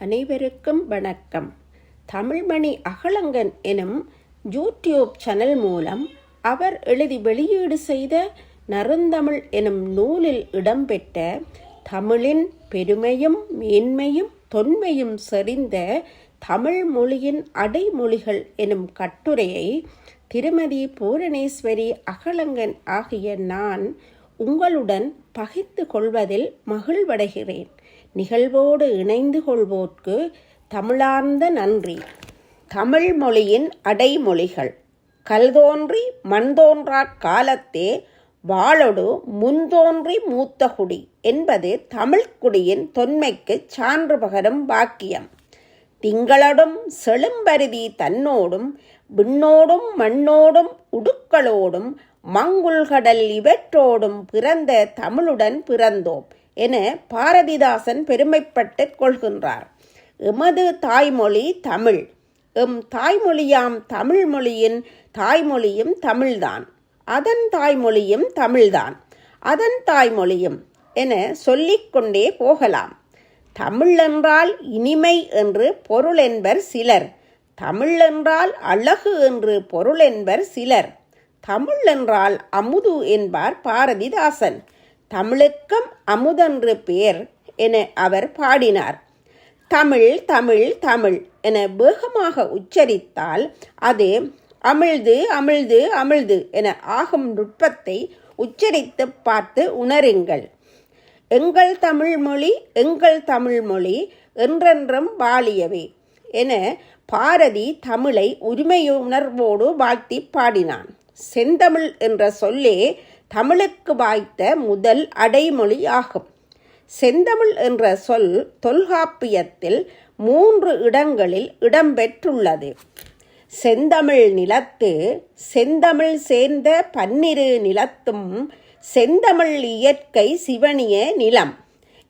அனைவருக்கும் வணக்கம். தமிழ்மணி அகலங்கன் எனும் யூடியூப் சேனல் மூலம் அவர் எழுதி வெளியீடு செய்த நறுந்தமிழ் எனும் நூலில் இடம்பெற்ற தமிழின் பெருமையும் மேன்மையும் தொன்மையும் செறிந்த தமிழ் மொழியின் அடைமொழிகள் எனும் கட்டுரையை திருமதி பூரணேஸ்வரி அகலங்கன் ஆகிய நான் உங்களுடன் பகிர்ந்து கொள்வதில் மகிழ்வடைகிறேன். நிகழ்வோடு இணைந்து கொள்வோர்க்கு தமிழார்ந்த நன்றி. தமிழ் மொழியின் அடைமொழிகள். கல்தோன்றி மண்தோன்றா காலத்தே வாழொடு முன்தோன்றி மூத்தகுடி என்பது தமிழ்க்குடியின் தொன்மைக்கு சான்று பகரும் வாக்கியம். திங்களடும் செழும்பருதி தன்னோடும் விண்ணோடும் மண்ணோடும் உடுக்களோடும் மங்குள்கடல் இவற்றோடும் பிறந்த தமிழுடன் பிறந்தோம். என பாரதிதாசன் பெருமைப்பட்டு கொள்கின்றார். எமது தாய்மொழி தமிழ். எம் தாய்மொழியாம் தமிழ் மொழியின் தாய்மொழியும் தமிழ்தான். அதன் தாய்மொழியும் தமிழ்தான். அதன் தாய்மொழியும் என சொல்லிக்கொண்டே போகலாம். தமிழ் என்றால் இனிமை என்று பொருள் என்பர் சிலர். தமிழ் என்றால் அழகு என்று பொருள் என்பர் சிலர். தமிழ் என்றால் அமுது என்பார் பாரதிதாசன். தமிழுக்கும் அமுதென்று பேர் என அவர் பாடினார். தமிழ் தமிழ் தமிழ் என வேகமாக உச்சரித்தால் அது அமிழ்து அமிழ்து அமிழ்து என ஆகும் நுட்பத்தை உச்சரித்து பார்த்து உணருங்கள். எங்கள் தமிழ் மொழி எங்கள் தமிழ் மொழி என்றென்றும் வாழியவே என பாரதி தமிழை உரிமையுணர்வோடு வாழ்த்தி பாடினான். செந்தமிழ் என்ற சொல்லே தமிழுக்கு வாய்த்த முதல் அடைமொழி ஆகும் செந்தமிழ் என்ற சொல் தொல்காப்பியத்தில் மூன்று இடங்களில் இடம்பெற்றுள்ளது. செந்தமிழ் நிலத்து செந்தமிழ் சேர்ந்த பன்னிரு நிலத்தும் செந்தமிழ் இயற்கை சிவனிய நிலம்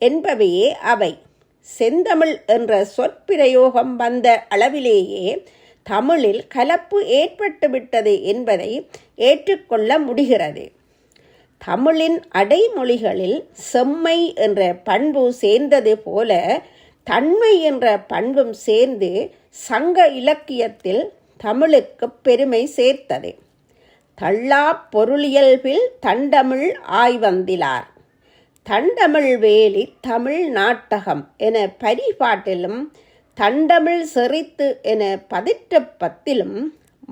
என்பவையே அவை. செந்தமிழ் என்ற சொற்பிரயோகம் வந்த அளவிலேயே தமிழில் கலப்பு ஏற்பட்டுவிட்டது என்பதை ஏற்றுக்கொள்ள முடிகிறது. தமிழின் அடைமொழிகளில் செம்மை என்ற பண்பு சேர்ந்தது போல தன்மை என்ற பண்பும் சேர்ந்து சங்க இலக்கியத்தில் தமிழுக்கு பெருமை சேர்த்தது. தள்ளா பொருளியல்பில் தண்டமிழ் ஆய்வந்திலார். தண்டமிழ் வேலி தமிழ் நாட்டகம் என பரிபாட்டிலும் தண்டமிழ் செறித்து என பதிற்றப்பத்திலும்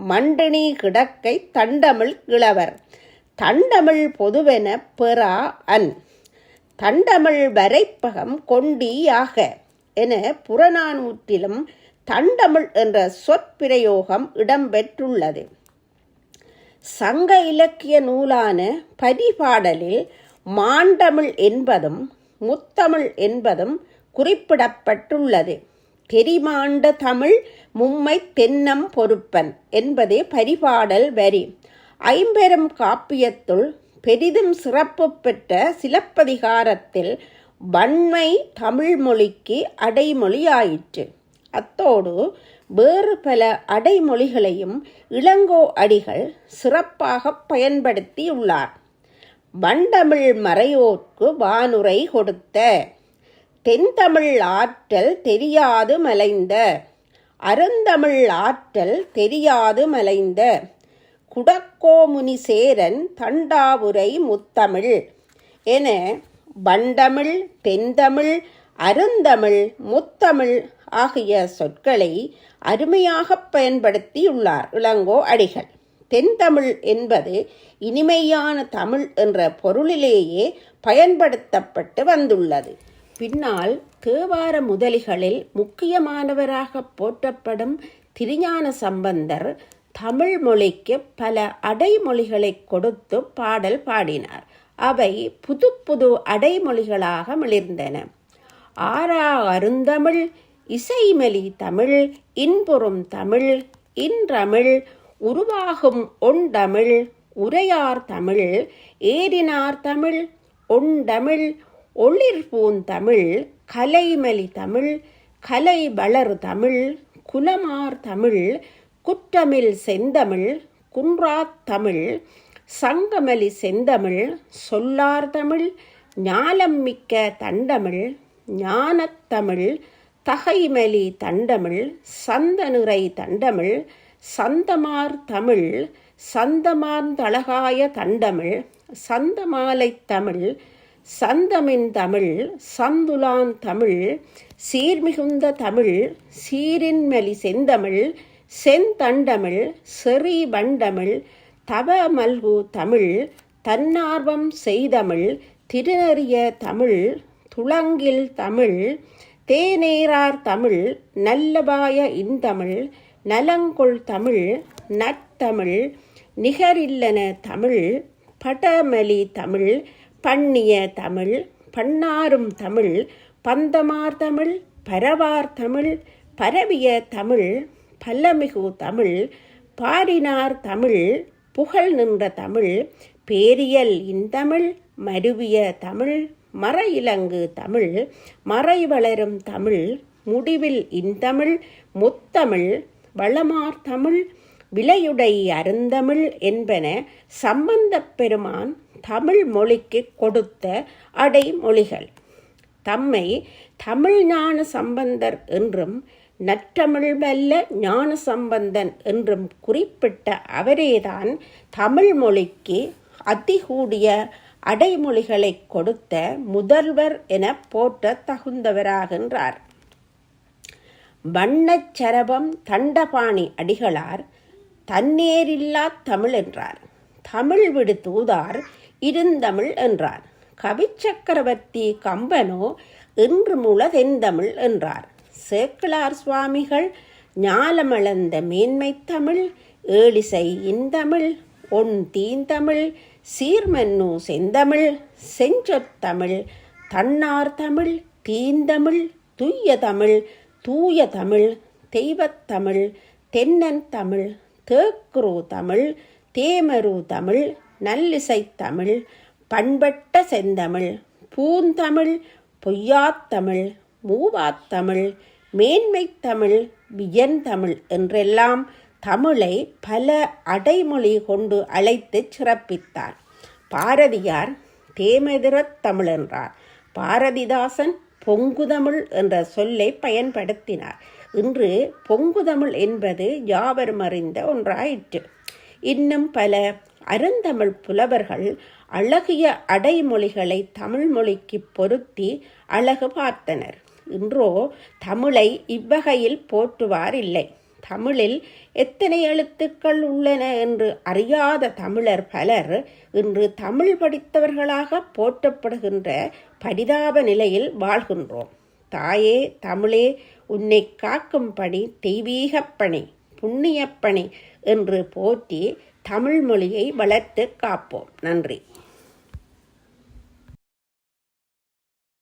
மண்டனி கிடக்கை தண்டமிழ் கிழவர். தண்டமிழ் பொதுவென பெறா அன். தண்டமிழ் வரைப்பகம் கொண்டியாக என புறநானூற்றிலும் தண்டமிழ் என்ற சொற்பிரயோகம் இடம்பெற்றுள்ளது. சங்க இலக்கிய நூலான பரிபாடலில் மாண்டமிழ் என்பதும் முத்தமிழ் என்பதும் குறிப்பிடப்பட்டுள்ளது. தெரிமாண்ட தமிழ் மும்மை தென்னம் பொறுப்பன் என்பதே பரிபாடல் வரி. ஐம்பெரும் காப்பியத்துள் பெரிதும் சிறப்பு பெற்ற சிலப்பதிகாரத்தில் வன்மை தமிழ்மொழிக்கு அடைமொழியாயிற்று. அத்தோடு வேறு பல அடைமொழிகளையும் இளங்கோ அடிகள் சிறப்பாக பயன்படுத்தியுள்ளார். வண்டமிழ் மறையோர்க்கு வானுரை கொடுத்த தென்தமிழ் ஆற்றல் தெரியாது மலைந்த அருந்தமிழ் ஆற்றல் தெரியாது மலைந்த குடக்கோமுனி சேரன் தண்டாவுரை முத்தமிழ். என வண்டமிழ் தென்தமிழ் அருந்தமிழ் முத்தமிழ் ஆகிய சொற்களை அருமையாக பயன்படுத்தியுள்ளார். இளங்கோ அடிகள். தென்தமிழ் என்பது இனிமையான தமிழ் என்ற பொருளிலேயே பயன்படுத்தப்பட்டு வந்துள்ளது. பின்னால் தேவார முதலிகளில் முக்கியமானவராக போற்றப்படும் திருஞான சம்பந்தர் தமிழ் மொழிக்கு பல அடைமொழிகளை கொடுத்து பாடல் பாடினார். அவை புது புது அடைமொழிகளாக மிளிர்ந்தன. ஆரா அருந்தமிழ் இசைமலி தமிழ் இன்புறும் தமிழ் இன்றமிழ் உருவாகும் ஒண்டமிழ் உரையார் தமிழ் ஏரினார் தமிழ் ஒண்டமிழ் ஒளிர்பூந்தமிழ் கலைமலி தமிழ் கலை வளர் தமிழ் குலமார் தமிழ் குற்றமில் செந்தமிழ் குன்றாத் தமிழ் சங்கமலி செந்தமிழ் சொல்லார் தமிழ் ஞாலம் மிக்க தண்டமிழ் ஞானத்தமிழ் தகைமலி தண்டமிழ் சந்தனுரை தண்டமிழ் சந்தமார் தமிழ் சந்தமார்ந்தழகாய தண்டமிழ் சந்தமாலை தமிழ் சந்தமின் தமிழ் சந்துலான் தமிழ் சீர்மிகுந்த தமிழ் சீரின்மலி செந்தமிழ் செந்தண்டமிழ் செறி வண்டமிழ் தவ மல்கு தமிழ் தன்னார்வம் செய்தமிழ் திருநறிய தமிழ் துளங்கில் தமிழ் தேநேரார் தமிழ் நல்லபாய இந்தமிழ் நலங்கொள் தமிழ் நற்தமிழ் நிகரில்லன தமிழ் படமலி தமிழ் பண்ணிய தமிழ் பண்ணாரும் தமிழ் பந்தமார் தமிழ் பரவார் தமிழ் பரவிய தமிழ் பல்லமிகு தமிழ் பாடினார் தமிழ் புகழ் நின்ற தமிழ் பேரியல் இந்தமிழ் மருவிய தமிழ் மறையிலங்கு தமிழ் மறை வளரும் தமிழ் முடிவில் இந்தமிழ் முத்தமிழ் வளமார் தமிழ் விலையுடை அருந்தமிழ் என்பன சம்பந்தப் பெருமான் தமிழ் மொழிக்கு கொடுத்த அடைமொழிகள். தம்மை தமிழ் ஞான சம்பந்தர் என்றும் நற்றமிழ் வல்ல ஞான சம்பந்தன் என்றும் குறிப்பிட்ட அவரேதான் தமிழ் மொழிக்கு அதிகூடிய அடைமொழிகளை கொடுத்த முதல்வர் என போற்ற தகுந்தவராகின்றார். வண்ணச்சரபம் தண்டபாணி அடிகளார் தன்னேரில்லா தமிழ் என்றார். தமிழ் விடு தூதார் இருந்தமிழ் என்றார். கவிச்சக்கரவர்த்தி கம்பனோ இன்று முளதெந்தமிழ் என்றார். சேக்கிழார் சுவாமிகள் ஞாலமளந்த மேன்மை தமிழ் ஏழிசை இந்தமிழ் ஒன் தீந்தமிழ் சீர்மன்னு செந்தமிழ் செஞ்சொத்தமிழ் தன்னார் தமிழ் தீந்தமிழ் துய்ய தமிழ் தூய தமிழ் தெய்வத்தமிழ் தென்னன் தமிழ் தேக்குரு தமிழ் தேமரு தமிழ் நல்லிசை தமிழ் பண்பட்ட செந்தமிழ் பூந்தமிழ் பொய்யாத்தமிழ் மூவாத்தமிழ் மேன்மை தமிழ் வியன்தமிழ் என்றெல்லாம் தமிழை பல அடைமொழி கொண்டு அழைத்து சிறப்பித்தார். பாரதியார் தேமதிரத் தமிழ் என்றார். பாரதிதாசன் பொங்குதமிழ் என்ற சொல்லை பயன்படுத்தினார். இன்று பொங்குதமிழ் என்பது யாவரும் அறிந்த ஒன்றாயிற்று. இன்னும் பல அருந்தமிழ் புலவர்கள் அழகிய அடைமொழிகளை தமிழ் மொழிக்கு பொருத்தி அழகு பார்த்தனர். இன்றோ தமிழை இவ்வகையில் போற்றுவார் இல்லை தமிழில் எத்தனை எழுத்துக்கள் உள்ளன என்று அறியாத தமிழர் பலர் இன்று தமிழ் படித்தவர்களாக போற்றப்படுகின்ற பரிதாப நிலையில் வாழ்கின்றோம். தாயே தமிழே உன்னை காக்கும்படி தெய்வீகப் பணி புண்ணியப்பணி என்று போற்றி தமிழ் மொழியை வளர்த்து காப்போம். நன்றி.